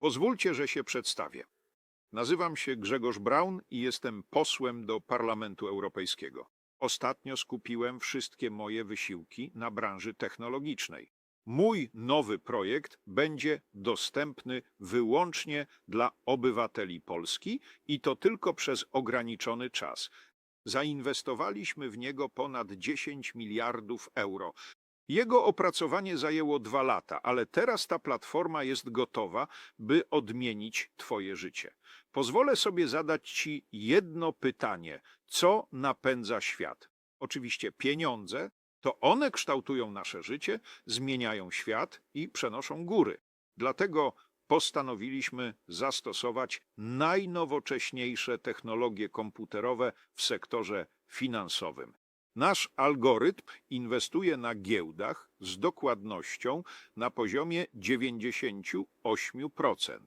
Pozwólcie, że się przedstawię. Nazywam się Grzegorz Braun i jestem posłem do Parlamentu Europejskiego. Ostatnio skupiłem wszystkie moje wysiłki na branży technologicznej. Mój nowy projekt będzie dostępny wyłącznie dla obywateli Polski i to tylko przez ograniczony czas. Zainwestowaliśmy w niego ponad 10 miliardów euro. Jego opracowanie zajęło dwa lata, ale teraz ta platforma jest gotowa, by odmienić Twoje życie. Pozwolę sobie zadać Ci jedno pytanie: co napędza świat? Oczywiście pieniądze, to one kształtują nasze życie, zmieniają świat i przenoszą góry. Dlatego postanowiliśmy zastosować najnowocześniejsze technologie komputerowe w sektorze finansowym. Nasz algorytm inwestuje na giełdach z dokładnością na poziomie 98%.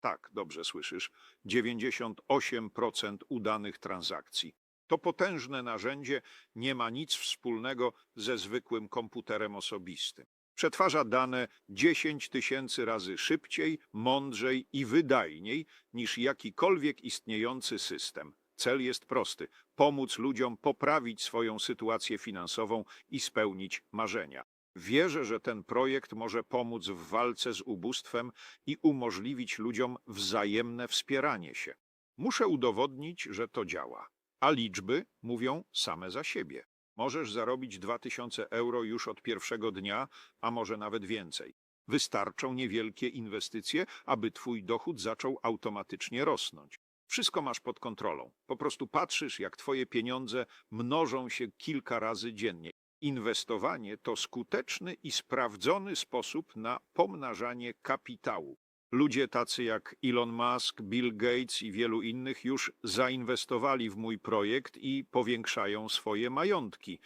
Tak, dobrze słyszysz, 98% udanych transakcji. To potężne narzędzie nie ma nic wspólnego ze zwykłym komputerem osobistym. Przetwarza dane 10 tysięcy razy szybciej, mądrzej i wydajniej niż jakikolwiek istniejący system. Cel jest prosty: pomóc ludziom poprawić swoją sytuację finansową i spełnić marzenia. Wierzę, że ten projekt może pomóc w walce z ubóstwem i umożliwić ludziom wzajemne wspieranie się. Muszę udowodnić, że to działa, a liczby mówią same za siebie. Możesz zarobić 2000 euro już od pierwszego dnia, a może nawet więcej. Wystarczą niewielkie inwestycje, aby twój dochód zaczął automatycznie rosnąć. Wszystko masz pod kontrolą. Po prostu patrzysz, jak twoje pieniądze mnożą się kilka razy dziennie. Inwestowanie to skuteczny i sprawdzony sposób na pomnażanie kapitału. Ludzie tacy jak Elon Musk, Bill Gates i wielu innych już zainwestowali w mój projekt i powiększają swoje majątki.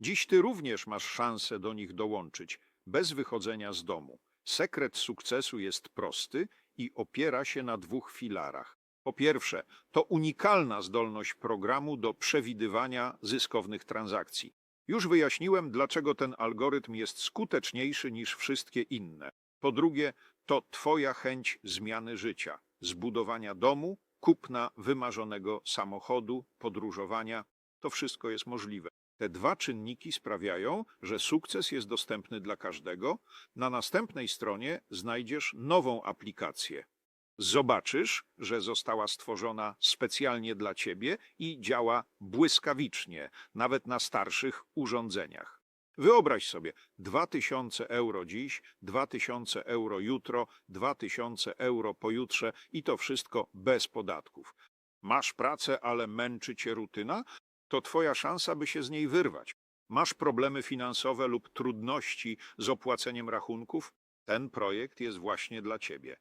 Dziś ty również masz szansę do nich dołączyć, bez wychodzenia z domu. Sekret sukcesu jest prosty i opiera się na dwóch filarach. Po pierwsze, to unikalna zdolność programu do przewidywania zyskownych transakcji. Już wyjaśniłem, dlaczego ten algorytm jest skuteczniejszy niż wszystkie inne. Po drugie, to Twoja chęć zmiany życia, zbudowania domu, kupna wymarzonego samochodu, podróżowania. To wszystko jest możliwe. Te dwa czynniki sprawiają, że sukces jest dostępny dla każdego. Na następnej stronie znajdziesz nową aplikację. Zobaczysz, że została stworzona specjalnie dla Ciebie i działa błyskawicznie, nawet na starszych urządzeniach. Wyobraź sobie 2000 euro dziś, 2000 euro jutro, 2000 euro pojutrze i to wszystko bez podatków. Masz pracę, ale męczy cię rutyna? To twoja szansa, by się z niej wyrwać. Masz problemy finansowe lub trudności z opłaceniem rachunków? Ten projekt jest właśnie dla ciebie.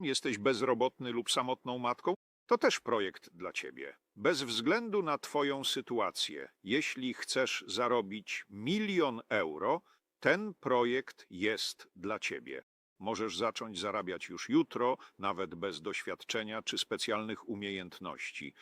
Jesteś bezrobotny lub samotną matką? To też projekt dla ciebie. Bez względu na Twoją sytuację, jeśli chcesz zarobić milion euro, ten projekt jest dla ciebie. Możesz zacząć zarabiać już jutro, nawet bez doświadczenia czy specjalnych umiejętności.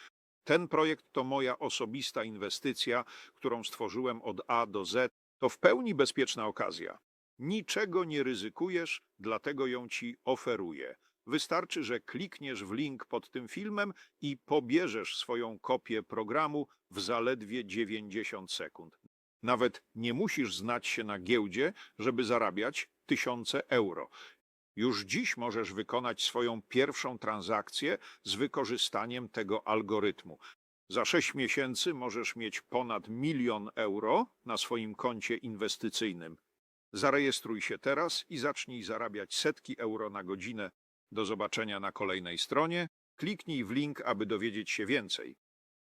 Ten projekt to moja osobista inwestycja, którą stworzyłem od A do Z. To w pełni bezpieczna okazja. Niczego nie ryzykujesz, dlatego ją ci oferuję. Wystarczy, że klikniesz w link pod tym filmem i pobierzesz swoją kopię programu w zaledwie 90 sekund. Nawet nie musisz znać się na giełdzie, żeby zarabiać tysiące euro. Już dziś możesz wykonać swoją pierwszą transakcję z wykorzystaniem tego algorytmu. Za 6 miesięcy możesz mieć ponad milion euro na swoim koncie inwestycyjnym. Zarejestruj się teraz i zacznij zarabiać setki euro na godzinę do zobaczenia na kolejnej stronie. Kliknij w link, aby dowiedzieć się więcej.